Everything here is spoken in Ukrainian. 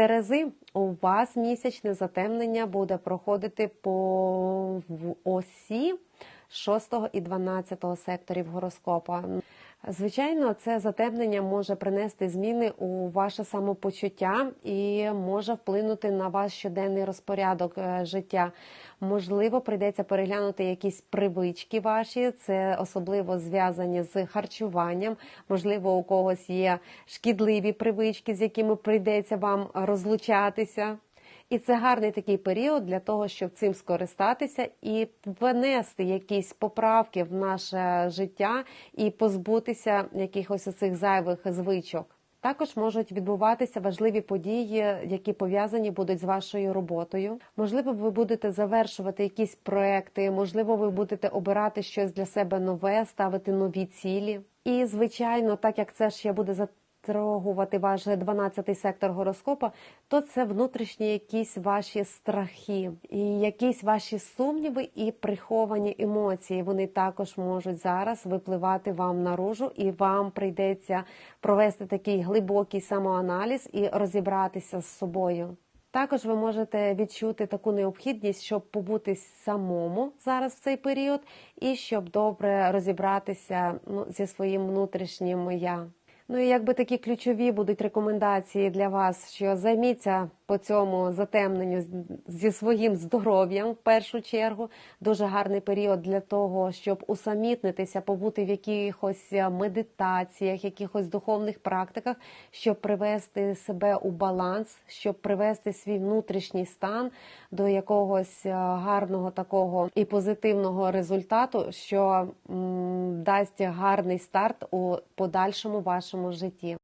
Терези, у вас місячне затемнення буде проходити по осі 6 і 12 секторів гороскопа. Звичайно, це затемнення може принести зміни у ваше самопочуття і може вплинути на ваш щоденний розпорядок е, життя. Можливо, прийдеться переглянути якісь привички ваші, це особливо зв'язані з харчуванням. Можливо, у когось є шкідливі привички, з якими прийдеться вам розлучатися. І це гарний такий період для того, щоб цим скористатися і внести якісь поправки в наше життя і позбутися якихось оцих зайвих звичок. Також можуть відбуватися важливі події, які пов'язані будуть з вашою роботою. Можливо, ви будете завершувати якісь проекти, можливо, ви будете обирати щось для себе нове, ставити нові цілі. І звичайно, так як це ще буде за затрагувати ваш 12-й сектор гороскопа, то це внутрішні якісь ваші страхи, і якісь ваші сумніви і приховані емоції. Вони також можуть зараз випливати вам наружу, і вам прийдеться провести такий глибокий самоаналіз і розібратися з собою. Також ви можете відчути таку необхідність, щоб побути самому зараз в цей період, і щоб добре розібратися ну, зі своїм внутрішнім я. Ну і якби такі ключові будуть рекомендації для вас, що займіться по цьому затемненню зі своїм здоров'ям в першу чергу. Дуже гарний період для того, щоб усамітнитися, побути в якихось медитаціях, якихось духовних практиках, щоб привести себе у баланс, щоб привести свій внутрішній стан до якогось гарного такого і позитивного результату, що м, дасть гарний старт у подальшому вашому житті.